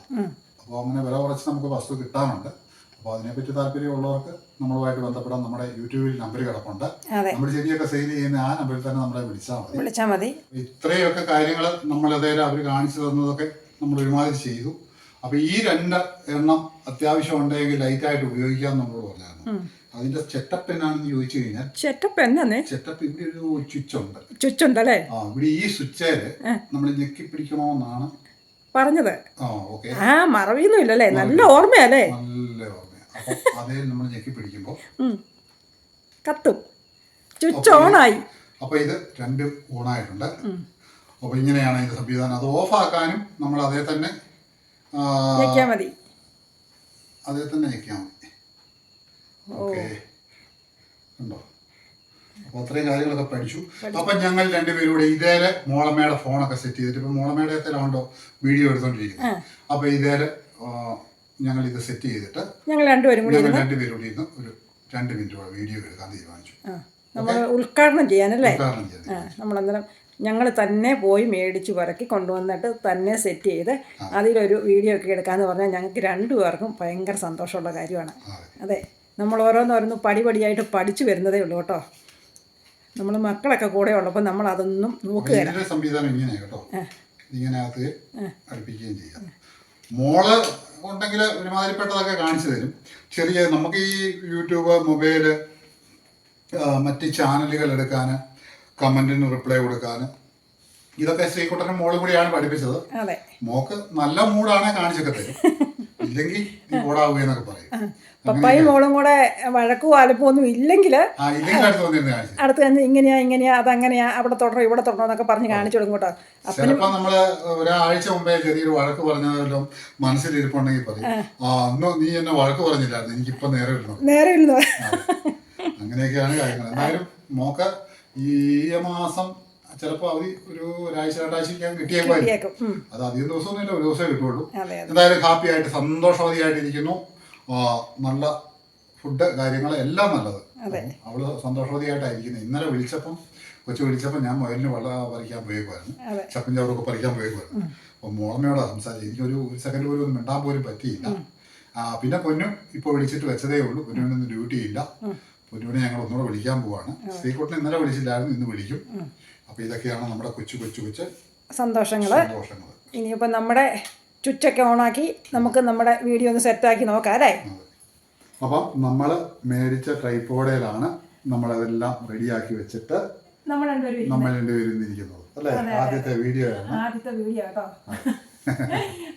അപ്പോൾ അങ്ങനെ വില കുറച്ച് നമുക്ക് വസ്തു കിട്ടാനുണ്ട്. അപ്പോൾ അതിനെപ്പറ്റി താല്പര്യമുള്ളവർക്ക് നമ്മളുമായിട്ട് ബന്ധപ്പെടാൻ നമ്മുടെ യൂട്യൂബിൽ നമ്പർ കിടപ്പുണ്ട്. നമ്മൾ ചെടിയൊക്കെ സെയിൽ ചെയ്യുന്ന ആ നമ്പറിൽ തന്നെ നമ്മളെ വിളിച്ചാൽ മതി. വിളിച്ചാൽ മതി. ഇത്രയൊക്കെ കാര്യങ്ങൾ നമ്മൾ നമ്മളതേലും അവർ കാണിച്ചു തന്നതൊക്കെ നമ്മൾ ഒരുമാതിരി ചെയ്തു. അപ്പോൾ ഈ രണ്ട് എണ്ണം അത്യാവശ്യം ഉണ്ടെങ്കിൽ ലൈറ്റായിട്ട് ഉപയോഗിക്കാം നമ്മൾ പറഞ്ഞായിരുന്നു. അതിന്റെ സെറ്റപ്പ് എന്നാണെന്ന് ചോദിച്ചു കഴിഞ്ഞാൽ സെറ്റപ്പ് എന്നാന്നേ സെറ്റപ്പ് ഇവിടെ ഒരു സ്വിച്ച് ഉണ്ട് സ്വിച്ച് ഉണ്ടല്ലേ ആ ഇവിടെ ഈ സ്വിച്ചേൽ നമ്മൾ ഞെക്കി പിടിക്കണമെന്നാണ് പറഞ്ഞത്. ആ ഓക്കെ ആ മറവിയൊന്നും ഇല്ലല്ലേ നല്ല ഓർമ്മയല്ലേ? നല്ല ഓർമ്മ. അപ്പൊ അതേ നമ്മൾ ഞെക്കി പിടിക്കുമ്പോൾ കത്തും. സ്വിച്ച് ഓണായി അപ്പൊ ഇത് രണ്ടും ഓണായിട്ടുണ്ട്. അപ്പൊ ഇങ്ങനെയാണ് ഇത് സംവിധാനം. അത് ഓഫാക്കാനും നമ്മൾ അതേ തന്നെ ഞെക്കിയാൽ മതി. അതേ തന്നെ ഞെക്കിയാൽ മതി. ഓക്കെ. ഉണ്ടോ? അപ്പോൾ അത്രയും കാര്യങ്ങളൊക്കെ പഠിച്ചു. അപ്പം ഞങ്ങൾ രണ്ടുപേരും കൂടെ ഇതേലെ മോളമ്മയുടെ ഫോണൊക്കെ സെറ്റ് ചെയ്തിട്ട് ഇപ്പം മോളമ്മയുടെ വീഡിയോ എടുത്തോണ്ടിരിക്കുന്നത് അപ്പോൾ ഇതേലെ ഞങ്ങൾ ഇത് സെറ്റ് ചെയ്തിട്ട് ഞങ്ങൾ രണ്ടുപേരും കൂടി ഞങ്ങൾ രണ്ടുപേരും കൂടി ഇരുന്ന് ഒരു രണ്ട് മിനിറ്റോളം വീഡിയോ എടുക്കാൻ തീരുമാനിച്ചു. നമ്മൾ ഉദ്ഘാടനം ചെയ്യാനല്ലേ നമ്മളന്നേരം ഞങ്ങൾ തന്നെ പോയി മേടിച്ച് പറക്കി കൊണ്ടുവന്നിട്ട് തന്നെ സെറ്റ് ചെയ്ത് അതിലൊരു വീഡിയോ ഒക്കെ എടുക്കാമെന്ന് പറഞ്ഞാൽ ഞങ്ങൾക്ക് രണ്ടുപേർക്കും ഭയങ്കര സന്തോഷമുള്ള കാര്യമാണ്. അതെ. നമ്മൾ ഓരോന്നോരോന്ന് പടിപടിയായിട്ട് പഠിച്ചു വരുന്നതേ ഉള്ളൂ കേട്ടോ. നമ്മൾ മക്കളൊക്കെ കൂടെ ഉള്ളപ്പോൾ നമ്മൾ അതൊന്നും നോക്കുക സംവിധാനം ഇങ്ങനെയാണ് കേട്ടോ. ഇതിങ്ങനകത്ത് അടുപ്പിക്കുകയും ചെയ്യാം. മോൾ ഉണ്ടെങ്കിൽ ഒരുമാതിരിപ്പെട്ടതൊക്കെ കാണിച്ചു തരും. ചെറിയ നമുക്ക് ഈ യൂട്യൂബ് മൊബൈൽ മറ്റ് ചാനലുകൾ എടുക്കാൻ കമന്റിന് റിപ്ലൈ കൊടുക്കാൻ ഇതൊക്കെ ശ്രീകുട്ടനും മോളും കൂടിയാണ് പഠിപ്പിച്ചത്. മോക്ക് നല്ല മൂഡാണ് കാണിച്ചൊക്കെ തരും. ഇല്ലെങ്കിൽ നീ ഓടാവുകയെന്നൊക്കെ പറയും. പപ്പായും മോളും കൂടെ വഴക്കും അലപ്പും ഒന്നും ഇല്ലെങ്കിൽ അടുത്ത് തന്നെ ഇങ്ങനെയാ ഇങ്ങനെയാ അതങ്ങനെയാ അവിടെ തൊടണം ഇവിടെ തൊടണം എന്നൊക്കെ പറഞ്ഞ് കാണിച്ചു കൊടുക്കും കേട്ടോ. ചിലപ്പോ നമ്മൾ ഒരാഴ്ച മുമ്പേ ചെറിയൊരു വഴക്ക് പറഞ്ഞതെല്ലാം മനസ്സിലിരിപ്പുണ്ടെങ്കിൽ പറയും ആ അന്ന് നീ എന്നെ വഴക്ക് പറഞ്ഞില്ലായിരുന്നു എനിക്കിപ്പോ നേരെ വരുന്നു നേരെ ഇരുന്നു അങ്ങനെയൊക്കെയാണ് കാര്യങ്ങൾ. എന്തായാലും മോക്ക ഈ മാസം ചിലപ്പോ അവധി ഒരു ഒരാഴ്ച രണ്ടാഴ്ചയ്ക്ക് കിട്ടിയേക്കും. അത് അധികം ദിവസമൊന്നുമില്ല ഒരു ദിവസമേ കിട്ടുള്ളൂ. എന്തായാലും ഹാപ്പി ആയിട്ട് സന്തോഷവതിയായിട്ടിരിക്കുന്നു. ഇരിക്കുന്നു നല്ല ഫുഡ് കാര്യങ്ങൾ എല്ലാം നല്ലത്. അവൾ സന്തോഷവതിയായിട്ടായിരിക്കുന്നു. ഇന്നലെ വിളിച്ചപ്പം കൊച്ചു വിളിച്ചപ്പോൾ ഞാൻ മുയലിന് വള പറിക്കാൻ പോയേക്കുമായിരുന്നു അതെ. ചപ്പും ചവറൊക്കെ പറിക്കാൻ പോയേക്കുമായിരുന്നു അപ്പം മോളമ്മയോട് സംസാരിച്ചു എനിക്കൊരു ഒരു സെക്കൻഡ് പോലും ഒന്നും മിണ്ടാൻ പോലും പറ്റിയില്ല. പിന്നെ പൊന്നു ഇപ്പോൾ വിളിച്ചിട്ട് വെച്ചതേ ഉള്ളൂ. പൊന്നുവിനൊന്നും ഡ്യൂട്ടി ഇല്ല. പൊന്നുവിനെ ഞങ്ങൾ ഒന്നുകൂടെ വിളിക്കാൻ പോവാണ്. ശ്രീകുട്ടനെ ഇന്നലെ വിളിച്ചില്ലായിരുന്നു ഇന്ന് വിളിക്കും. അപ്പോൾ ഇതൊക്കെയാണ് നമ്മുടെ കൊച്ചു കൊച്ചു കൊച്ചു സന്തോഷങ്ങൾ സന്തോഷങ്ങൾ ഇനിയിപ്പം നമ്മുടെ ചുറ്റൊക്കെ ഓണാക്കി നമുക്ക് നമ്മുടെ വീഡിയോ ഒന്ന് സെറ്റ് ആക്കി നോക്കാം അല്ലേ? അപ്പം നമ്മൾ മേടിച്ച ട്രൈപ്പോഡയിലാണ് നമ്മളതെല്ലാം റെഡിയാക്കി വെച്ചിട്ട് നമ്മൾ രണ്ടുപേരും നമ്മൾ ഇരിക്കുന്നത് അല്ലേ? ആദ്യത്തെ വീഡിയോ ആദ്യത്തെ വീഡിയോ കേട്ടോ.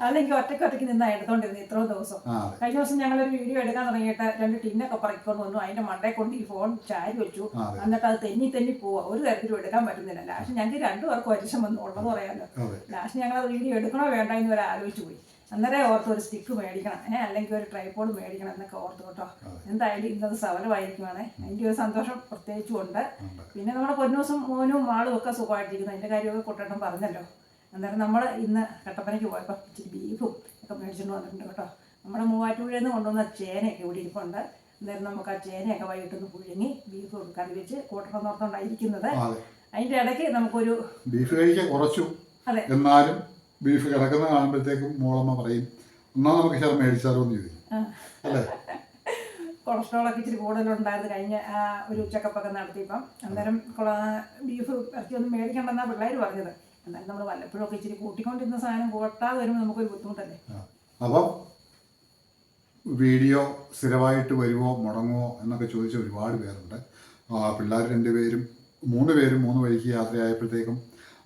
അല്ലെങ്കിൽ ഒറ്റയ്ക്ക് ഒറ്റയ്ക്ക് നിന്നാ എടുത്തോണ്ടിരുന്നത് ഇത്രയും ദിവസം. കഴിഞ്ഞ ദിവസം ഞങ്ങൾ ഒരു വീഡിയോ എടുക്കാൻ തുടങ്ങിയിട്ട് രണ്ട് ടിന്നൊക്കെ പറക്കിക്കൊണ്ട് വന്നു. അതിന്റെ മണ്ടേ കൊണ്ട് ഈ ഫോൺ ചാരി വെച്ചു. എന്നിട്ട് അത് തെന്നി തെന്നി പോവാ. ഒരു തരത്തിലും എടുക്കാൻ പറ്റുന്നില്ല. ലാസ്റ്റ് ഞങ്ങൾക്ക് രണ്ടു പേർക്ക് വലിശം വന്നു ഉള്ളത് പറയാമല്ലോ ലാസ്റ്റ് ഞങ്ങൾ അത് വീഡിയോ എടുക്കണോ വേണ്ട എന്ന് വരെ ആലോചിച്ചു പോയി. അന്നേരം ഓർത്ത് ഒരു സ്റ്റിക്ക് മേടിക്കണം. ഏഹ് അല്ലെങ്കിൽ ഒരു ട്രൈപോഡ് മേടിക്കണം എന്നൊക്കെ ഓർത്ത് കേട്ടോ. എന്തായാലും ഇന്നത് സഫലമായിരിക്കുവാണേ. അതിന്റെ ഒരു സന്തോഷം പ്രത്യേകിച്ചും ഉണ്ട്. പിന്നെ നമ്മുടെ പൊന്നൂസും മോനും മാളും ഒക്കെ സുഖമായിട്ടിരിക്കുന്നു. അതിന്റെ കാര്യമൊക്കെ കുട്ടേട്ടൻ പറഞ്ഞല്ലോ. അന്നേരം നമ്മൾ ഇന്ന് കട്ടപ്പനയ്ക്ക് പോയപ്പോൾ ഇച്ചിരി ബീഫും ഒക്കെ മേടിച്ചുകൊണ്ട് വന്നിട്ടുണ്ട് കേട്ടോ. നമ്മുടെ മൂവാറ്റുപുഴയിൽ നിന്ന് കൊണ്ടുവന്ന ചേനയൊക്കെ ഇവിടെ ഇരിപ്പുണ്ട്. അന്നേരം നമുക്ക് ആ ചേനയൊക്കെ വൈകിട്ടൊന്ന് പുഴുങ്ങി ബീഫ് കറി വെച്ച് കൂട്ടണം നോർത്തോണ്ടായിരിക്കുന്നത് അതിന്റെ ഇടയ്ക്ക് നമുക്കൊരു ബീഫ് കഴിക്കാൻ കുറച്ചു. അതെ. എന്നാലും ബീഫ് കിടക്കുന്ന കാണുമ്പോഴത്തേക്കും മോളമ്മ പറയും എന്നാ നമുക്ക് ശരം മേടിച്ചാലോ എന്ന് ചോദിക്കും. അല്ലേ? കൊളസ്ട്രോളൊക്കെ ഇച്ചിരി കൂടുതലുണ്ടായിരുന്നു കഴിഞ്ഞ ഒരു ചെക്കപ്പൊക്കെ നടത്തിയപ്പം. അന്നേരം ബീഫ് ഇറച്ചിയൊന്നും മേടിക്കണ്ടെന്നാണ് പിള്ളേർ പറഞ്ഞത്. എന്നാലും നമ്മൾ വല്ലപ്പോഴും ഒക്കെ ഇച്ചിരി കൂട്ടിക്കൊണ്ടിരുന്ന സാധനം കൂട്ടാതെ വരുമ്പോൾ നമുക്കൊരു ബുദ്ധിമുട്ടല്ലേ? അപ്പോൾ അപ്പം വീഡിയോ സ്ഥിരമായിട്ട് വരുമോ മുടങ്ങുമോ എന്നൊക്കെ ചോദിച്ച ഒരുപാട് പേരുണ്ട്. പിള്ളേർ രണ്ടുപേരും മൂന്ന് പേരും മൂന്ന് വഴിക്ക് യാത്രയായപ്പോഴത്തേക്കും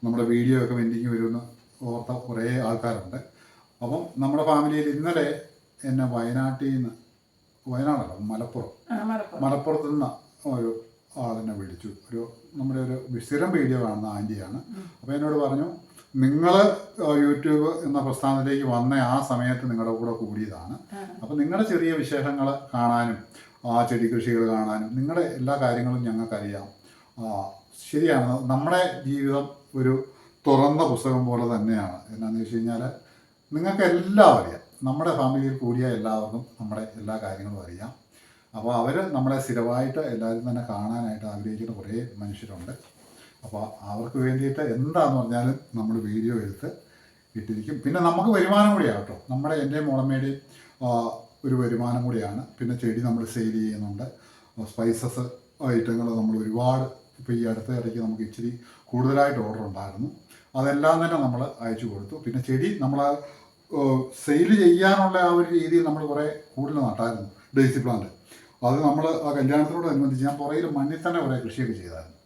നമ്മുടെ വീഡിയോ ഒക്കെ വെൻഡിങ് വരുമെന്ന് ഓർത്ത കുറേ ആൾക്കാരുണ്ട്. അപ്പം നമ്മുടെ ഫാമിലിയിൽ ഇന്നലെ എന്നെ വയനാട്ടിൽ നിന്ന് വയനാടല്ല മലപ്പുറം. മലപ്പുറത്ത് നിന്ന് ഒരു ആളെന്നെ വിളിച്ചു. ഒരു നമ്മുടെ ഒരു സ്ഥിരം വീഡിയോ കാണുന്ന ആന്റിയാണ്. അപ്പോൾ എന്നോട് പറഞ്ഞു നിങ്ങൾ യൂട്യൂബ് എന്ന പ്രസ്ഥാനത്തിലേക്ക് വന്ന ആ സമയത്ത് നിങ്ങളുടെ കൂടെ കൂടിയതാണ്. അപ്പോൾ നിങ്ങളുടെ ചെറിയ വിശേഷങ്ങൾ കാണാനും ആ ചെടി കൃഷികൾ കാണാനും നിങ്ങളുടെ എല്ലാ കാര്യങ്ങളും ഞങ്ങൾക്കറിയാം. ആ, ശരിയാണ്. നമ്മുടെ ജീവിതം ഒരു തുറന്ന പുസ്തകം പോലെ തന്നെയാണ്. എന്നാന്ന് വെച്ച് കഴിഞ്ഞാൽ നിങ്ങൾക്ക് എല്ലാം അറിയാം നമ്മുടെ ഫാമിലിയിൽ കൂടിയ എല്ലാവർക്കും നമ്മുടെ എല്ലാ കാര്യങ്ങളും അറിയാം. അപ്പോൾ അവർ നമ്മളെ സ്ഥിരമായിട്ട് എല്ലാവരും തന്നെ കാണാനായിട്ട് ആഗ്രഹിക്കുന്ന കുറേ മനുഷ്യരുണ്ട്. അപ്പോൾ അവർക്ക് വേണ്ടിയിട്ട് എന്താണെന്ന് പറഞ്ഞാലും നമ്മൾ വീഡിയോ എടുത്ത് ഇട്ടിരിക്കും. പിന്നെ നമുക്ക് വരുമാനം കൂടിയാണ് കേട്ടോ. നമ്മുടെ എന്റെ മുളമേടി ഒരു വരുമാനം കൂടിയാണ്. പിന്നെ ചെടി നമ്മൾ സെയിൽ ചെയ്യുന്നുണ്ട്. സ്പൈസസ് ഐറ്റങ്ങൾ നമ്മൾ ഒരുപാട് ഇപ്പോൾ ഈ അടുത്ത ഇടയ്ക്ക് നമുക്ക് ഇച്ചിരി കൂടുതലായിട്ട് ഓർഡർ ഉണ്ടായിരുന്നു. അതെല്ലാം തന്നെ നമ്മൾ അയച്ചു കൊടുത്തു. പിന്നെ ചെടി നമ്മൾ സെയിൽ ചെയ്യാനുള്ള ആ ഒരു രീതിയിൽ നമ്മൾ കുറേ കൂടുതൽ നട്ടായിരുന്നു. Daisy plant. അത് നമ്മൾ ആ കല്യാണത്തിനോടനുബന്ധിച്ച് ഞാൻ പുറയിൽ മണ്ണിൽ തന്നെ കുറേ കൃഷിയൊക്കെ ചെയ്തായിരുന്നു.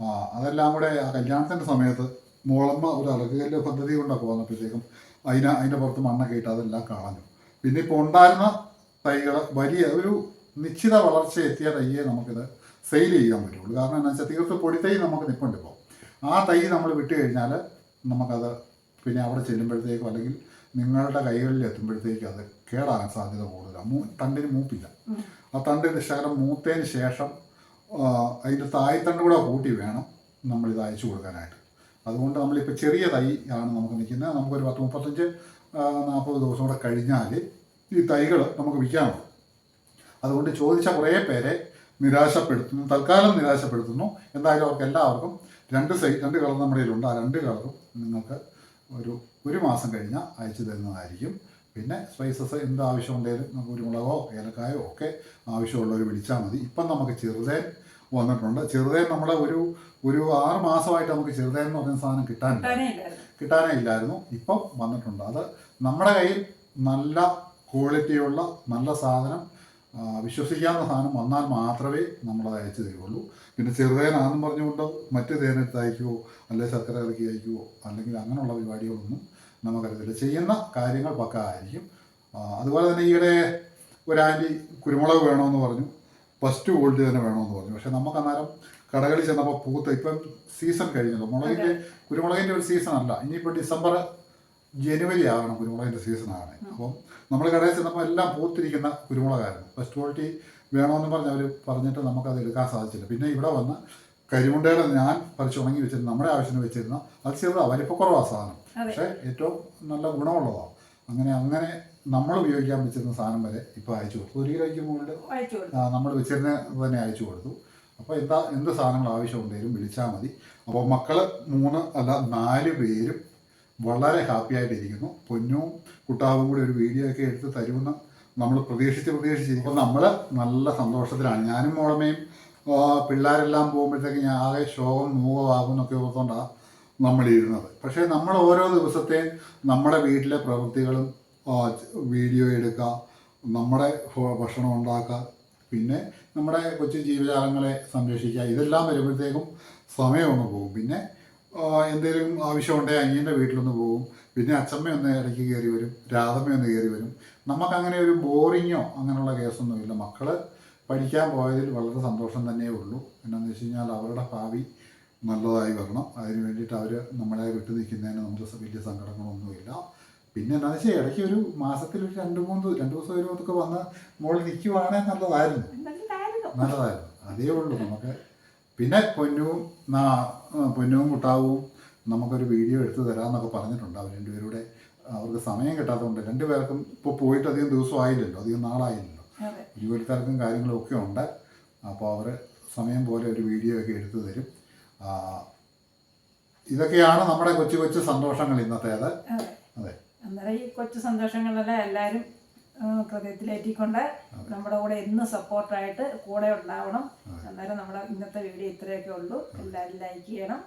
ആ അതെല്ലാം കൂടെ ആ കല്യാണത്തിന്റെ സമയത്ത് മുളമ്മ ഒരു അലക്കുകല്ല് പദ്ധതി കൊണ്ടൊക്കെ വന്നപ്പോഴത്തേക്കും അതിന് അതിന്റെ പുറത്ത് മണ്ണൊക്കെ ഇട്ട് അതെല്ലാം കളഞ്ഞു. പിന്നെ ഇപ്പോൾ ഉണ്ടായിരുന്ന തൈകൾ വലിയ ഒരു നിശ്ചിത വളർച്ച എത്തിയ തൈയെ നമുക്കിത് സെയിൽ ചെയ്യാൻ പറ്റുള്ളൂ. കാരണം എന്താ വെച്ചാൽ തീർത്ത് തൈ നമുക്ക് നിൽപ്പുണ്ട് ഇപ്പോൾ ആ തൈ നമ്മൾ വിട്ട് കഴിഞ്ഞാൽ നമുക്കത് പിന്നെ അവിടെ ചെല്ലുമ്പോഴത്തേക്കും അല്ലെങ്കിൽ നിങ്ങളുടെ കൈകളിൽ എത്തുമ്പോഴത്തേക്കും അത് കേടാകാൻ സാധ്യത കൂടുതലാണ് മൂ തണ്ടിന് മൂപ്പില്ല. ആ തണ്ടിന്റെ ശകലം മൂത്തതിന് ശേഷം അതിന്റെ തായ്തണ്ട് കൂടെ കൂട്ടി വേണം നമ്മളിത് അയച്ചു കൊടുക്കാനായിട്ട്. അതുകൊണ്ട് നമ്മളിപ്പോൾ ചെറിയ തൈ ആണ് നമുക്ക് നിൽക്കുന്നത്. നമുക്കൊരു പത്ത് മുപ്പത്തഞ്ച് നാൽപ്പത് ദിവസം കൂടെ കഴിഞ്ഞാൽ ഈ തൈകൾ നമുക്ക് വിൽക്കാനുള്ളൂ അതുകൊണ്ട് ചോദിച്ച കുറേ പേരെ നിരാശപ്പെടുത്തുന്നു തൽക്കാലം നിരാശപ്പെടുത്തുന്നു. എന്തായാലും അവർക്ക് എല്ലാവർക്കും രണ്ട് സൈ രണ്ട് കളർ നമ്മുടെ കയ്യിലുണ്ട്. ആ രണ്ട് കളറും നിങ്ങൾക്ക് ഒരു ഒരു മാസം കഴിഞ്ഞാൽ അയച്ചു തരുന്നതായിരിക്കും. പിന്നെ സ്പൈസസ് എന്ത് ആവശ്യമുണ്ടെങ്കിലും നമുക്ക് കുരുമുളകോ ഏലക്കായോ ഒക്കെ ആവശ്യമുള്ളവർ വിളിച്ചാൽ മതി. ഇപ്പം നമുക്ക് ചെറുതേൻ വന്നിട്ടുണ്ട്. ചെറുതേൻ നമ്മളെ ഒരു ഒരു ആറ് മാസമായിട്ട് നമുക്ക് ചെറുതേൻ എന്ന് പറയുന്ന സാധനം കിട്ടാനില്ല. കിട്ടാനേ ഇല്ലായിരുന്നു. ഇപ്പം വന്നിട്ടുണ്ട്. അത് നമ്മുടെ കയ്യിൽ നല്ല ക്വാളിറ്റിയുള്ള നല്ല സാധനം വിശ്വസിക്കാവുന്ന സാധനം വന്നാൽ മാത്രമേ നമ്മളത് അയച്ചു തരുള്ളൂ പിന്നെ ചെറുതേനാണെന്ന് പറഞ്ഞുകൊണ്ട് മറ്റു തേനെടുത്ത് അയക്കുവോ അല്ലെങ്കിൽ ശർക്കര ഇറക്കി അയക്കുവോ അല്ലെങ്കിൽ അങ്ങനെയുള്ള പരിപാടികളൊന്നും നമുക്കറിയത്തില്ല. ചെയ്യുന്ന കാര്യങ്ങൾ പക്ക ആയിരിക്കും അതുപോലെ തന്നെ ഈയിടെ ഒരു ആന്റി കുരുമുളക് വേണമെന്ന് പറഞ്ഞു. ഫസ്റ്റ് ക്വാളിറ്റി തന്നെ വേണമെന്ന് പറഞ്ഞു. പക്ഷെ നമുക്ക് അന്നേരം കടകളിൽ ചെന്നപ്പോൾ പൂത്ത് ഇപ്പം സീസൺ കഴിഞ്ഞല്ലോ. മുളകിന്റെ കുരുമുളകിന്റെ ഒരു സീസൺ അല്ല. ഇനിയിപ്പോൾ ഡിസംബർ ജനുവരി ആകണം കുരുമുളകിന്റെ സീസണാണ് അപ്പം നമ്മൾ കടയിൽ ചെന്നപ്പോൾ എല്ലാം പൂത്തിരിക്കുന്ന കുരുമുളകായിരുന്നു. ഫസ്റ്റ് ക്വാളിറ്റി വേണമെന്ന് പറഞ്ഞ് അവർ പറഞ്ഞിട്ട് നമുക്കത് എടുക്കാൻ സാധിച്ചില്ല. പിന്നെ ഇവിടെ വന്ന് കരിമുണ്ടയുടെ ഞാൻ പറിച്ച് ഉണങ്ങി വെച്ചിരുന്ന നമ്മുടെ ആവശ്യത്തിന് വെച്ചിരുന്ന അത് ചെറുതാണ് വലിപ്പക്കുറവാണ് സാധനം. പക്ഷേ ഏറ്റവും നല്ല ഗുണമുള്ളതാണ് അങ്ങനെ അങ്ങനെ നമ്മൾ ഉപയോഗിക്കാൻ വെച്ചിരുന്ന സാധനം വരെ ഇപ്പോൾ അയച്ചു കൊടുത്തു. ഒരു കിലോയ്ക്ക് മുകളിൽ നമ്മൾ വെച്ചിരുന്ന തന്നെ അയച്ചു കൊടുത്തു. അപ്പോൾ എന്താ എന്ത് സാധനങ്ങൾ ആവശ്യമുണ്ടെങ്കിലും വിളിച്ചാൽ മതി. അപ്പോൾ മക്കൾ മൂന്ന് അല്ല നാല് പേരും വളരെ ഹാപ്പി ആയിട്ടിരിക്കുന്നു. പൊന്നും കുട്ടാവും കൂടി ഒരു വീഡിയോ ഒക്കെ എടുത്ത് തരുമെന്ന് നമ്മൾ പ്രതീക്ഷിച്ച് പ്രതീക്ഷിച്ചിരിക്കും അപ്പോൾ നമ്മൾ നല്ല സന്തോഷത്തിലാണ്. ഞാനും മോളമ്മയും പിള്ളേരെല്ലാം പോകുമ്പോഴത്തേക്ക് ഞാൻ ആകെ ശോകം മൂകമാകും എന്നൊക്കെ ഓർത്തുകൊണ്ടാണ് നമ്മളിരുന്നത്. പക്ഷേ നമ്മൾ ഓരോ ദിവസത്തെയും നമ്മുടെ വീട്ടിലെ പ്രവൃത്തികളും വീഡിയോ എടുക്കുക നമ്മുടെ ഭക്ഷണം ഉണ്ടാക്കുക പിന്നെ നമ്മുടെ കൊച്ചു ജീവജാലങ്ങളെ സംരക്ഷിക്കുക ഇതെല്ലാം വരുമ്പോഴത്തേക്കും സമയമൊന്ന് പോകും. പിന്നെ എന്തെങ്കിലും ആവശ്യമുണ്ടെങ്കിൽ അനിയന്റെ വീട്ടിലൊന്ന് പോകും. പിന്നെ അച്ഛമ്മ ഒന്ന് ഇടയ്ക്ക് കയറി വരും രാധമ്മ ഒന്ന് കയറി വരും. നമുക്കങ്ങനെ ഒരു ബോറിങ്ങോ അങ്ങനെയുള്ള കേസൊന്നുമില്ല. മക്കൾ പഠിക്കാൻ പോയതിൽ വളരെ സന്തോഷം തന്നെ ഉള്ളൂ. എന്നാന്ന് വെച്ച് കഴിഞ്ഞാൽ അവരുടെ ഭാവി നല്ലതായി വരണം. അതിന് വേണ്ടിയിട്ട് അവർ നമ്മളെ വിട്ടു നിൽക്കുന്നതിന് നമുക്ക് വലിയ സങ്കടങ്ങളൊന്നുമില്ല. പിന്നെ എന്താണെന്ന് വെച്ചാൽ ഇടയ്ക്ക് ഒരു മാസത്തിൽ ഒരു രണ്ട് മൂന്ന് രണ്ട് ദിവസം ഒരു ഇതൊക്കെ വന്ന് മോൾ നിൽക്കുവാണെങ്കിൽ നല്ലതായിരുന്നു. നല്ലതായിരുന്നു. അതേ ഉള്ളൂ നമുക്ക്. പിന്നെ പൊന്നും നാ- ആ, പൊന്നും കുട്ടാവും നമുക്കൊരു വീഡിയോ എടുത്തു തരാമെന്നൊക്കെ പറഞ്ഞിട്ടുണ്ട്. അവർ രണ്ടുപേരുടെ അവർക്ക് സമയം കിട്ടാത്തതുകൊണ്ട് രണ്ടുപേർക്കും ഇപ്പോൾ പോയിട്ട് അധികം ദിവസം ആയില്ലല്ലോ അധികം നാളായില്ലല്ലോ അതെ. ജോലിക്കാർക്കും കാര്യങ്ങളും ഒക്കെ ഉണ്ട്. അപ്പോൾ അവർ സമയം പോലെ ഒരു വീഡിയോ ഒക്കെ എടുത്തു തരും. ഇതൊക്കെയാണ് നമ്മുടെ കൊച്ചു കൊച്ചു സന്തോഷങ്ങൾ ഇന്നത്തേത് അതെ. അതെ. അന്നേരം ഈ കൊച്ചു സന്തോഷങ്ങളെല്ലാം എല്ലാവരും ഹൃദയത്തിലേറ്റിക്കൊണ്ട് നമ്മുടെ കൂടെ എന്ന് സപ്പോർട്ടായിട്ട് കൂടെ ഉണ്ടാവണം. അന്നേരം നമ്മുടെ ഇന്നത്തെ വീഡിയോ ഇത്രയൊക്കെ ഉള്ളൂ. എല്ലാവരും ലൈക്ക് ചെയ്യണം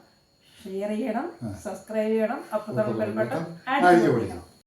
ഷെയർ ചെയ്യണം സബ്സ്ക്രൈബ് ചെയ്യണം. അപ്പോൾ ബെൽ ബട്ടൺ അടിച്ചു പൊളിക്കണം